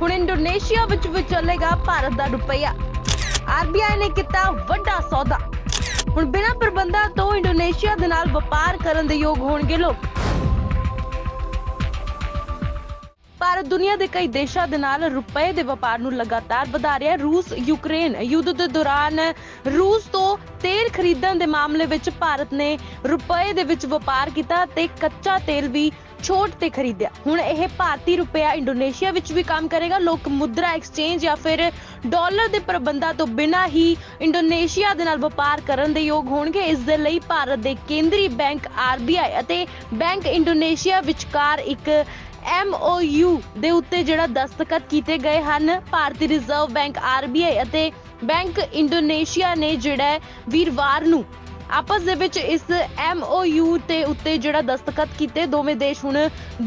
ਹੁਣ ਇੰਡੋਨੇਸ਼ੀਆ ਵਿੱਚ ਵੀ ਭਾਰਤ ਦਾ ਰੁਪਈਆ। ਆਰਬੀਆਈ ਨੇ ਕੀਤਾ ਵੱਡਾ ਸੌਦਾ। ਹੁਣ ਬਿਨਾਂ ਪ੍ਰਬੰਧਾਂ ਤੋਂ ਇੰਡੋਨੇਸ਼ੀਆ ਦੇ ਨਾਲ ਵਪਾਰ ਕਰਨ ਦੇ ਯੋਗ ਹੋਣਗੇ ਲੋਕ। ਭਾਰਤ ਦੁਨੀਆ ਦੇ ਕਈ ਦੇਸ਼ਾਂ ਦੇ ਨਾਲ ਰੁਪਏ ਦੇ ਵਪਾਰ ਨੂੰ ਲਗਾਤਾਰ ਵਧਾ ਰਿਹਾ ਹੈ। ਰੂਸ, ਯੂਕਰੇਨ ਯੁੱਧ ਦੇ ਦੌਰਾਨ ਰੂਸ ਤੋਂ ਤੇਲ ਖਰੀਦਣ ਦੇ ਮਾਮਲੇ ਵਿੱਚ ਭਾਰਤ ਨੇ ਰੁਪਏ ਦੇ ਵਿੱਚ ਵਪਾਰ ਕੀਤਾ ਤੇ ਕੱਚਾ ਤੇਲ ਵੀ ਛੋਟ ਤੇ ਖਰੀਦਿਆ। ਹੁਣ ਇਹ ਭਾਰਤੀ ਰੁਪਇਆ ਇੰਡੋਨੇਸ਼ੀਆ ਵਿੱਚ ਵੀ ਕੰਮ ਕਰੇਗਾ। ਲੋਕ ਮੁਦਰਾ ਐਕਸਚੇਂਜ ਜਾਂ ਫਿਰ ਡਾਲਰ ਦੇ ਪ੍ਰਬੰਧਾਂ ਤੋਂ ਬਿਨਾਂ ਹੀ ਇੰਡੋਨੇਸ਼ੀਆ ਦੇ ਨਾਲ ਵਪਾਰ ਕਰਨ ਦੇ ਯੋਗ ਹੋਣਗੇ। ਇਸ ਦੇ ਲਈ ਭਾਰਤ ਦੇ ਕੇਂਦਰੀ ਬੈਂਕ ਆਰਬੀਆਈ ਅਤੇ ਬੈਂਕ ਇੰਡੋਨੇਸ਼ੀਆ ਵਿਚਕਾਰ ਇੱਕ MOU ਦੇ ਉੱਤੇ ਜਿਹੜਾ ਦਸਤਖਤ ਕੀਤੇ ਗਏ ਹਨ। ਭਾਰਤੀ ਰਿਜ਼ਰਵ ਬੈਂਕ RBI ਅਤੇ ਬੈਂਕ ਇੰਡੋਨੇਸ਼ੀਆ ਨੇ ਜਿਹੜਾ ਵੀਰਵਾਰ ਨੂੰ ਆਪਸ ਦੇ ਵਿੱਚ ਇਸ MOU ਤੇ ਉੱਤੇ ਜਿਹੜਾ ਦਸਤਖਤ ਕੀਤੇ, ਦੋਵੇਂ ਦੇਸ਼ ਹੁਣ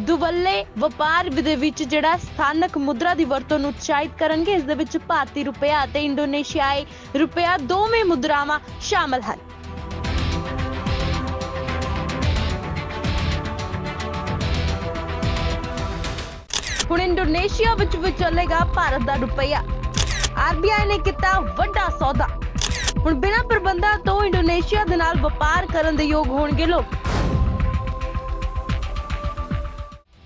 ਦੁਵੱਲੇ ਵਪਾਰ ਦੇ ਵਿੱਚ ਜਿਹੜਾ ਸਥਾਨਕ ਮੁਦਰਾ ਦੀ ਵਰਤੋਂ ਨੂੰ ਉਤਸ਼ਾਹਿਤ ਕਰਨਗੇ, ਇਸ ਦੇ ਵਿੱਚ ਭਾਰਤੀ ਰੁਪਇਆ ਅਤੇ ਇੰਡੋਨੇਸ਼ੀਆਈ ਰੁਪਇਆ ਦੋਵੇਂ ਮੁਦਰਾਵਾਂ ਸ਼ਾਮਲ ਹਨ। ਹੁਣ ਇੰਡੋਨੇਸ਼ੀਆ ਵਿੱਚ ਵੀ ਭਾਰਤ ਦਾ ਰੁਪਈਆ ਆਰਬੀਆਈ ਨੇ ਕੀਤਾ ਵੱਡਾ ਸੌਦਾ। ਹੁਣ ਬਿਨਾਂ ਪ੍ਰਬੰਧਾਂ ਤੋਂ ਇੰਡੋਨੇਸ਼ੀਆ ਦੇ ਨਾਲ ਵਪਾਰ ਕਰਨ ਦੇ ਯੋਗ ਹੋਣਗੇ ਲੋਕ।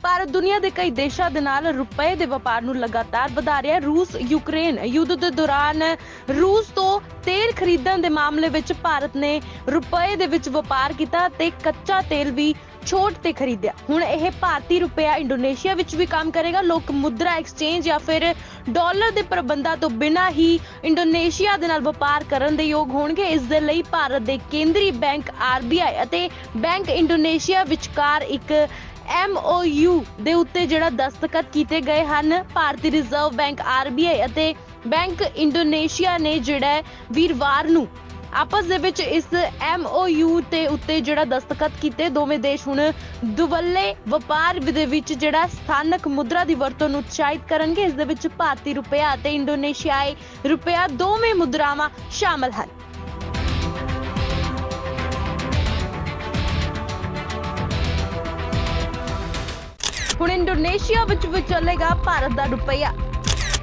ਭਾਰਤ ਦੁਨੀਆ ਦੇ ਕਈ ਦੇਸ਼ਾਂ ਦੇ ਨਾਲ ਰੁਪਏ ਦੇ ਵਪਾਰ ਨੂੰ ਲਗਾਤਾਰ ਵਧਾ ਰਿਹਾ ਹੈ। ਰੂਸ, ਯੂਕਰੇਨ ਯੁੱਧ ਦੇ ਦੌਰਾਨ ਰੂਸ ਤੋਂ ਤੇਲ ਖਰੀਦਣ ਦੇ ਮਾਮਲੇ ਵਿੱਚ ਭਾਰਤ ਨੇ ਰੁਪਏ ਦੇ ਵਿੱਚ ਵਪਾਰ ਕੀਤਾ ਤੇ ਕੱਚਾ ਤੇਲ ਵੀ ਛੋਟ ਤੇ ਖਰੀਦਿਆ। ਹੁਣ ਇਹ ਭਾਰਤੀ ਰੁਪਇਆ ਇੰਡੋਨੇਸ਼ੀਆ ਵਿੱਚ ਵੀ ਕੰਮ ਕਰੇਗਾ। ਲੋਕ ਮੁਦਰਾ ਐਕਸਚੇਂਜ ਜਾਂ ਫਿਰ ਡਾਲਰ ਦੇ ਪ੍ਰਬੰਧਾਂ ਤੋਂ ਬਿਨਾਂ ਹੀ ਇੰਡੋਨੇਸ਼ੀਆ ਦੇ ਨਾਲ ਵਪਾਰ ਕਰਨ ਦੇ ਯੋਗ ਹੋਣਗੇ। ਇਸ ਦੇ ਲਈ ਭਾਰਤ ਦੇ ਕੇਂਦਰੀ ਬੈਂਕ ਆਰਬੀਆਈ ਅਤੇ ਬੈਂਕ ਇੰਡੋਨੇਸ਼ੀਆ ਵਿਚਕਾਰ ਇੱਕ MOU ਦੇ ਉੱਤੇ ਜਿਹੜਾ ਦਸਤਖਤ ਕੀਤੇ ਗਏ ਹਨ, ਭਾਰਤੀ ਰਿਜ਼ਰਵ ਬੈਂਕ RBI ਅਤੇ ਬੈਂਕ ਇੰਡੋਨੇਸ਼ੀਆ ਨੇ ਜਿਹੜਾ ਵੀਰਵਾਰ ਨੂੰ ਆਪਸ ਦੇ ਵਿੱਚ ਇਸ MOU ਤੇ ਉੱਤੇ ਜਿਹੜਾ ਦਸਤਖਤ ਕੀਤੇ। ਦੋਵੇਂ ਦੇਸ਼ ਹੁਣ ਦੁਵੱਲੇ ਵਪਾਰ ਦੇ ਵਿੱਚ ਜਿਹੜਾ ਸਥਾਨਕ ਮੁਦਰਾ ਦੀ ਵਰਤੋਂ ਨੂੰ ਉਤਸ਼ਾਹਿਤ ਕਰਨਗੇ। ਇਸ ਦੇ ਵਿੱਚ ਭਾਰਤੀ ਰੁਪਇਆ ਅਤੇ ਇੰਡੋਨੇਸ਼ੀਆਈ ਰੁਪਇਆ ਦੋਵੇਂ ਮੁਦਰਾਵਾਂ ਸ਼ਾਮਲ ਹਨ। ਹੁਣ ਇੰਡੋਨੇਸ਼ੀਆ ਵਿੱਚ ਵੀ ਚੱਲੇਗਾ ਭਾਰਤ ਦਾ ਰੁਪਈਆ।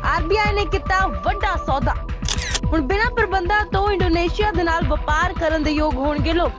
ਆਰਬੀਆਈ ਨੇ ਕੀਤਾ ਵੱਡਾ ਸੌਦਾ। ਹੁਣ ਬਿਨਾਂ ਪ੍ਰਬੰਧਾਂ ਤੋਂ ਇੰਡੋਨੇਸ਼ੀਆ ਦੇ ਨਾਲ ਵਪਾਰ ਕਰਨ ਦੇ ਯੋਗ ਹੋਣਗੇ ਲੋਕ।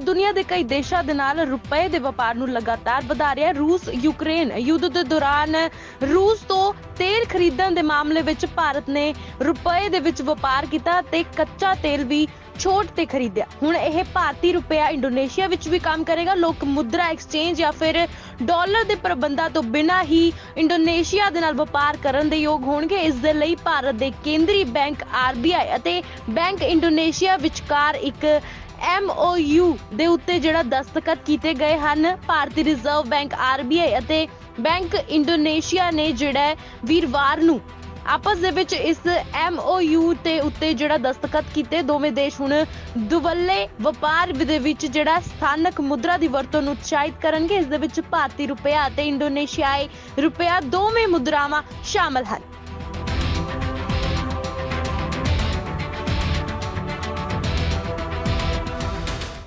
ਦੁਨੀਆ ਦੇ ਕਈ ਦੇਸ਼ਾਂ ਦੇ ਨਾਲ ਰੁਪਏ ਦੇ ਵਪਾਰ ਨੂੰ ਲਗਾਤਾਰ ਵਧਾ ਰਿਹਾ ਰੂਸ, ਯੂਕਰੇਨ ਯੁੱਧ ਦੇ ਦੌਰਾਨ ਰੂਸ ਤੋਂ ਤੇਲ ਖਰੀਦਣ ਦੇ ਮਾਮਲੇ ਵਿੱਚ ਭਾਰਤ ਨੇ ਰੁਪਏ ਦੇ ਵਿੱਚ ਵਪਾਰ ਕੀਤਾ ਤੇ ਕੱਚਾ ਤੇਲ ਵੀ ਛੋਟ ਤੇ ਖਰੀਦਿਆ। ਹੁਣ ਇਹ ਭਾਰਤੀ ਰੁਪਇਆ ਇੰਡੋਨੇਸ਼ੀਆ ਵਿੱਚ ਵੀ ਕੰਮ ਕਰੇਗਾ। ਲੋਕ ਮੁਦਰਾ ਐਕਸਚੇਂਜ ਜਾਂ ਫਿਰ ਡਾਲਰ ਦੇ ਪ੍ਰਬੰਧਾਂ ਤੋਂ ਬਿਨਾਂ ਹੀ ਇੰਡੋਨੇਸ਼ੀਆ ਦੇ ਨਾਲ ਵਪਾਰ ਕਰਨ ਦੇ ਯੋਗ ਹੋਣਗੇ। ਇਸ ਦੇ ਲਈ ਭਾਰਤ ਦੇ ਕੇਂਦਰੀ ਬੈਂਕ ਆਰਬੀਆਈ ਅਤੇ ਬੈਂਕ ਇੰਡੋਨੇਸ਼ੀਆ ਵਿਚਕਾਰ ਇੱਕ MOU ਦੇ ਉੱਤੇ ਜਿਹੜਾ ਦਸਤਖਤ ਕੀਤੇ ਗਏ ਹਨ, ਭਾਰਤੀ ਰਿਜ਼ਰਵ ਬੈਂਕ RBI ਅਤੇ ਬੈਂਕ ਇੰਡੋਨੇਸ਼ੀਆ ਨੇ ਜਿਹੜਾ ਵੀਰਵਾਰ ਨੂੰ ਆਪਸ ਦੇ ਵਿੱਚ ਇਸ MOU ਤੇ ਉੱਤੇ ਜਿਹੜਾ ਦਸਤਖਤ ਕੀਤੇ। ਦੋਵੇਂ ਦੇਸ਼ ਹੁਣ ਦੁਵੱਲੇ ਵਪਾਰ ਦੇ ਵਿੱਚ ਜਿਹੜਾ ਸਥਾਨਕ ਮੁਦਰਾ ਦੀ ਵਰਤੋਂ ਨੂੰ ਉਤਸ਼ਾਹਿਤ ਕਰਨਗੇ। ਇਸ ਦੇ ਵਿੱਚ ਭਾਰਤੀ ਰੁਪਇਆ ਅਤੇ ਇੰਡੋਨੇਸ਼ੀਆਈ ਰੁਪਇਆ ਦੋਵੇਂ ਮੁਦਰਾਵਾਂ ਸ਼ਾਮਲ ਹਨ।